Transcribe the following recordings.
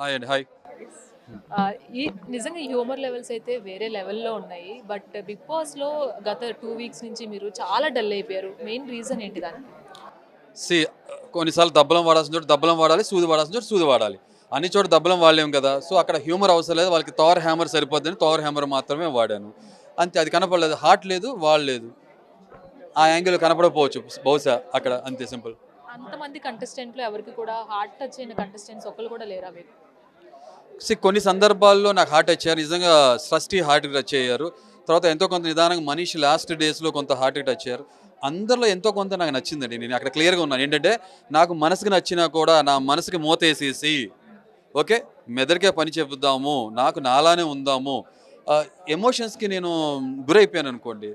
Hi అండి hi ఈ నిజంగా హ్యూమర్ లెవెల్స్ అయితే వేరే లెవెల్లో ఉన్నాయి. బట్ బిగ్ బాస్లో గత టూ వీక్స్ నుంచి మీరు చాలా డల్ అయిపోయారు. మెయిన్ రీజన్ ఏంటి దానికి సి కొన్నిసార్లు దబ్బలం వాడాల్సిన చోట దబ్బలం వాడాలి సూది వాడాల్సిన చోట సూది వాడాలి. అన్ని చోట దబ్బలం వాడలేము కదా. సో అక్కడ హ్యూమర్ అవసరం లేదు. వాళ్ళకి తోర్ హ్యామర్ సరిపోద్దని తోర్ హ్యామర్ మాత్రమే వాడాను. అంతే అది కనపడలేదు. హార్ట్ లేదు వాడలేదు ఆ యాంగిల్ కనపడకపోవచ్చు బహుశా అక్కడ. అంతే సింపుల్ అంతమంది కంటెస్టెంట్లు ఎవరికి కూడా హార్ట్ టచ్ అయిన కంటెస్టెంట్స్ ఒకరు కూడా లేరా మీరు కొన్ని సందర్భాల్లో నాకు హార్ట్ వచ్చారు నిజంగా సృష్టి హార్ట్ టచ్ అయ్యారు. తర్వాత ఎంతో కొంత నిదానంగా మనీష్ లాస్ట్ డేస్లో కొంత హార్ట్ టచ్ అయ్యారు. అందరిలో ఎంతో కొంత నాకు నచ్చిందండి. నేను అక్కడ క్లియర్గా ఉన్నాను. ఏంటంటే నాకు మనసుకి నచ్చినా కూడా నా మనసుకి మూతేసేసి ఓకే మెదడికే పని చెబుదాము నాకు నాలానే ఉందాము ఎమోషన్స్కి నేను గురైపోయాను అనుకోండి.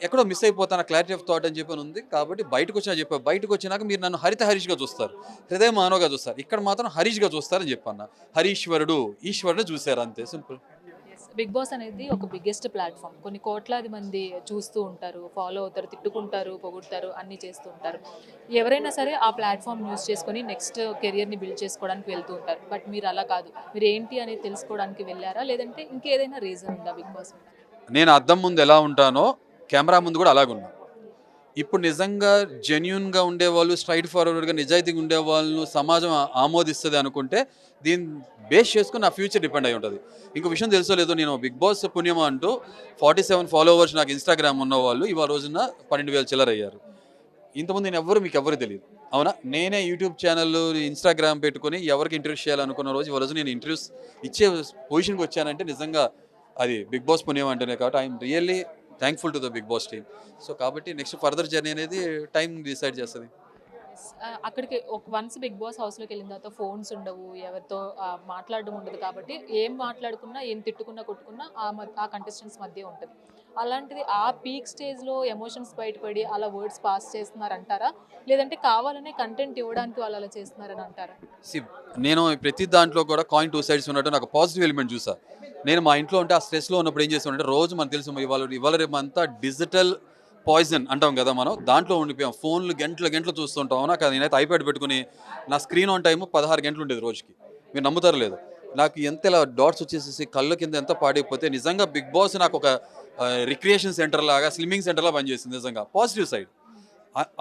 ఎక్కడో మిస్ అయిపోతాను క్లారిటీ ఆఫ్ థాట్ అని చెప్పి ఉంది. కాబట్టి బయటకు వచ్చినా చెప్పా బయటకు వచ్చినాక మీరు నన్ను హరిత హరీష్గా చూస్తారు. హృదయ మానవగా చూస్తారు. ఇక్కడ మాత్రం హరీష్గా చూస్తారని చెప్పన్న. హరీశ్వరుడు ఈశ్వరుడు చూశారు అంతే సింపుల్. బిగ్ బాస్ అనేది ఒక బిగ్గెస్ట్ ప్లాట్ఫామ్ కొన్ని కోట్లాది మంది చూస్తూ ఉంటారు ఫాలో అవుతారు తిట్టుకుంటారు పొగుడతారు అన్నీ చేస్తూ ఉంటారు. ఎవరైనా సరే ఆ ప్లాట్ఫామ్ యూస్ చేసుకొని నెక్స్ట్ కెరియర్ని బిల్డ్ చేసుకోవడానికి వెళ్తూ ఉంటారు. బట్ మీరు అలా కాదు. మీరు ఏంటి అనేది తెలుసుకోవడానికి వెళ్ళారా? లేదంటే ఇంకేదైనా రీజన్ ఉందా బిగ్ బాస్ నేను అద్దం ముందు ఎలా ఉంటానో కెమెరా ముందు కూడా అలాగున్నాం ఇప్పుడు నిజంగా జెన్యున్గా ఉండేవాళ్ళు స్ట్రైట్ ఫార్వర్డ్గా నిజాయితీగా ఉండేవాళ్ళు సమాజం ఆమోదిస్తుంది అనుకుంటే దీన్ని బేస్ చేసుకుని నా ఫ్యూచర్ డిపెండ్ అయి ఉంటుంది. ఇంకో విషయం తెలుసో లేదో నేను బిగ్ బాస్ పుణ్యం అంటూ ఫార్టీ సెవెన్ ఫాలోవర్స్ నాకు ఇన్స్టాగ్రామ్ ఉన్నవాళ్ళు ఇవాళ రోజున పన్నెండు వేల చిల్లరయ్యారు. ఇంతకుముందు నేను ఎవరు మీకు ఎవరు తెలియదు. అవునా? నేనే యూట్యూబ్ ఛానల్ ఇన్స్టాగ్రామ్ పెట్టుకొని ఎవరికి ఇంటర్వ్యూస్ చేయాలనుకున్న రోజు ఈ రోజు నేను ఇంటర్వ్యూస్ ఇచ్చే పొజిషన్కి వచ్చానంటే నిజంగా అది బిగ్ బాస్ పుణ్యం అంటేనే కాబట్టి I'm really thankful to the big boss team so కాబట్టి నెక్స్ట్ ఫర్దర్ జర్నీ అనేది టైం డిసైడ్ చేస్తుంది. అక్కడికి ఒక వన్స్ బిగ్ బాస్ హౌస్లోకి వెళ్ళిన తర్వాత ఫోన్స్ ఉండవు ఎవరితో మాట్లాడడం ఉండదు కాబట్టి ఏం మాట్లాడుకున్నా ఏం తిట్టుకున్నా కొట్టుకున్నా ఆ ఆ కంటెస్టెంట్స్ మధ్య ఉంటుంది. అలాంటిది ఆ పీక్ స్టేజ్లో ఎమోషన్స్ బయటపడి అలా వర్డ్స్ పాస్ చేస్తున్నారంటారా? లేదంటే కావాలనే కంటెంట్ ఇవ్వడానికి వాళ్ళు అలా చేస్తున్నారని అంటారా? నేను ప్రతి దాంట్లో కూడా కాయిన్ టూ సైడ్స్ ఉన్నట్టు నాకు పాజిటివ్ ఎలిమెంట్ చూసా. నేను మా ఇంట్లో ఉంటే ఆ స్ట్రెస్లో ఉన్నప్పుడు ఏం చేస్తామంటే రోజు మనకు తెలుసు ఇవాళ ఇవాళ రేపు అంతా డిజిటల్ పాయిజన్ అంటాం కదా మనం. దాంట్లో ఉండిపోయాం. ఫోన్లు గంటలు గంటలు చూస్తుంటాం. నాకు నేనైతే ఐప్యాడ్ పెట్టుకుని నా స్క్రీన్ ఆన్ టైం పదహారు గంటలు ఉండేది రోజుకి. మీరు నమ్ముతారు లేదు. నాకు ఎంత ఇలా డాట్స్ వచ్చేసేసి కళ్ళ కింద ఎంత పాడైపోతే నిజంగా బిగ్ బాస్ నాకు ఒక రిక్రియేషన్ సెంటర్ లాగా స్విమ్మింగ్ సెంటర్లా పనిచేసింది నిజంగా. పాజిటివ్ సైడ్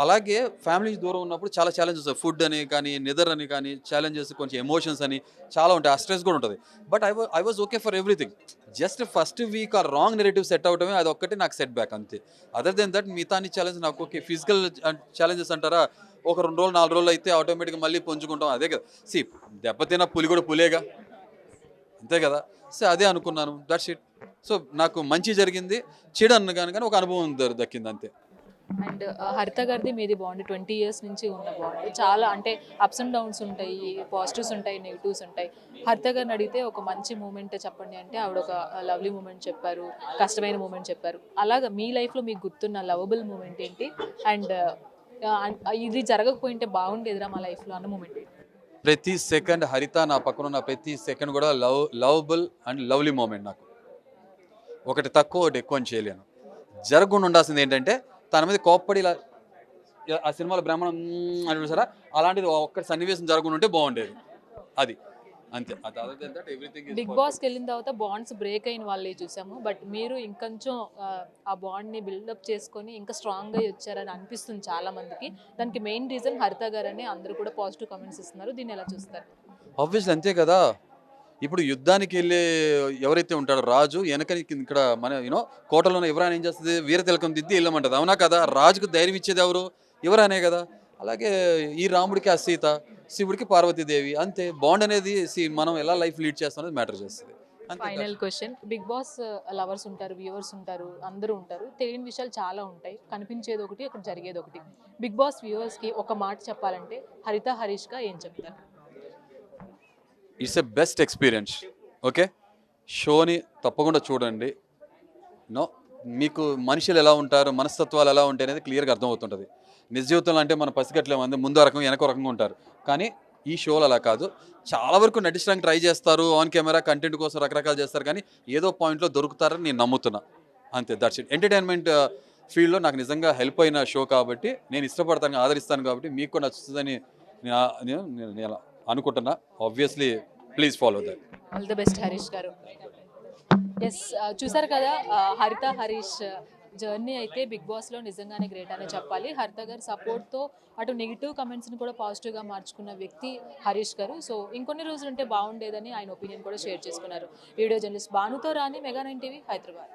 అలాగే ఫ్యామిలీ దూరం ఉన్నప్పుడు చాలా ఛాలెంజెస్ ఫుడ్ అని కానీ నిదర్ అని కానీ ఛాలెంజెస్ కొంచెం ఎమోషన్స్ అని చాలా ఉంటాయి. ఆ స్ట్రెస్ కూడా ఉంటుంది. But I I was okay for everything just first week ఆ రాంగ్ నెరేటివ్ సెట్ అవటమే అది ఒక్కటి నాకు సెట్ బ్యాక్ అంతే. అదర్ దెన్ దట్ మిగతా అన్ని ఛాలెంజ్ నాకు ఓకే ఫిజికల్ ఛాలెంజెస్ అంటారా? ఒక రెండు రోజులు నాలుగు రోజులు అయితే ఆటోమేటిక్గా మళ్ళీ పుంజుకుంటాం. అదే కదా. సి దెబ్బతిన్న పులి కూడా పులేగా. అంతే కదా. సో అదే అనుకున్నాను. దట్స్ ఇట్ సో నాకు మంచి జరిగింది. చెడు అన్న కానీ ఒక అనుభవం దక్కింది అంతే. అండ్ హరిత గారిది మీది బాగుంది ట్వంటీ ఇయర్స్ నుంచి ఉన్న బాగుంది చాలా అంటే అప్స్ అండ్ డౌన్స్ ఉంటాయి పాజిటివ్స్ ఉంటాయి నెగిటివ్స్ ఉంటాయి. హరిత గారిని అడిగితే ఒక మంచి మూమెంట్ చెప్పండి అంటే ఆవిడ ఒక లవ్లీ మూమెంట్ చెప్పారు కష్టమైన మూమెంట్ చెప్పారు. అలాగా మీ లైఫ్లో మీకు గుర్తున్న లవబుల్ మూమెంట్ ఏంటి? అండ్ ఇది జరగకపోయింటే బాగుండేదిరా మా లైఫ్లో అన్న మూమెంట్ ప్రతి సెకండ్ హరిత నా పక్కన ఉన్న ప్రతి సెకండ్ కూడా love lovable and lovely moment నాకు. ఒకటి తక్కువ ఒకటి ఎక్కువ అని చేయలేను. జరగకుండా ఉండాల్సింది ఏంటంటే తన మీద కోప్పడి ఇలా ఆ సినిమాలో బ్రాహ్మణం అని చూసారా? అలాంటిది ఒక్క సన్నివేశం జరగకుండా ఉంటే బాగుండేది. అది. అంతే. బిగ్. బాస్కి వెళ్ళిన తర్వాత బాండ్స్ బ్రేక్ అయిన వాళ్ళే చూసాము. బట్ మీరు ఇంకొంచెం ఆ, బాండ్ని బిల్డప్ చేసుకొని ఇంకా స్ట్రాంగ్గా వచ్చారని అనిపిస్తుంది చాలా మందికి దానికి మెయిన్ రీజన్ హరిత గారని అందరూ కూడా పాజిటివ్ కామెంట్స్ ఇస్తున్నారు. దీన్ని ఎలా చూస్తారు? ఆబ్వియస్లీ అంతే కదా. ఇప్పుడు యుద్ధానికి వెళ్ళే ఎవరైతే ఉంటాడో రాజు వెనక ఇక్కడ మన యూనో కోటలో ఎవరైనా ఏం చేస్తుంది? వీరతిలకం దిద్ది వెళ్ళమంటది. అవునా కదా? రాజుకు ధైర్యం ఇచ్చేది ఎవరు? ఎవరనే కదా. అలాగే ఈ రాముడికి ఆ సీత శివుడికి పార్వతీదేవి అంతే. బాండ్ అనేది మనం ఎలా లైఫ్ లీడ్ చేస్తాం అనేది మ్యాటర్ చేస్తుంది. Final question big boss uh, lovers ఉంటారు వ్యూవర్స్ ఉంటారు అందరూ ఉంటారు. తెలియని విషయాలు చాలా ఉంటాయి. కనిపించేది ఒకటి అక్కడ జరిగేది ఒకటి. బిగ్ బాస్ వ్యూవర్స్కి ఒక మాట చెప్పాలంటే హరిత హరీష్గా ఏం చెప్తారు? It's a best experience okay షోని తప్పకుండా చూడండి. నో మీకు మనుషులు ఎలా ఉంటారు మనస్తత్వాలు ఎలా ఉంటాయి అనేది క్లియర్గా అర్థమవుతుంటుంది. నిజ జీవితంలో అంటే మన పసిగట్లేమంది ముందు రకం వెనక రకంగా ఉంటారు. కానీ ఈ షోలు అలా కాదు. చాలా వరకు నటించడానికి ట్రై చేస్తారు ఆన్ కెమెరా కంటెంట్ కోసం రకరకాలు చేస్తారు. కానీ ఏదో పాయింట్లో దొరుకుతారని నేను నమ్ముతున్నా. అంతే దట్స్ ఇట్ ఎంటర్టైన్మెంట్ ఫీల్డ్లో నాకు నిజంగా హెల్ప్ అయిన షో కాబట్టి నేను ఇష్టపడతాను ఆదరిస్తాను కాబట్టి మీకు కూడా నచ్చుతుందని నేను నేను నేను అనుకుంటున్నా. Obviously please follow that all the best Harish గారు. ఎస్ uh, చూసారు కదా uh, Haritha Harish uh, journey అయితే బిగ్ బాస్లో నిజంగానే గ్రేట్ అనే చెప్పాలి. హరిత గారి సపోర్ట్తో అటు నెగిటివ్ కమెంట్స్ని కూడా పాజిటివ్గా మార్చుకున్న వ్యక్తి హరీష్ గారు. సో ఇంకొన్ని రోజులు ఉంటే బాగుండేదని ఆయన ఒపీనియన్ కూడా షేర్ చేసుకున్నారు. వీడియో జర్నలిస్ట్ భానుతో రాని మెగా నైన్ టీవీ హైదరాబాద్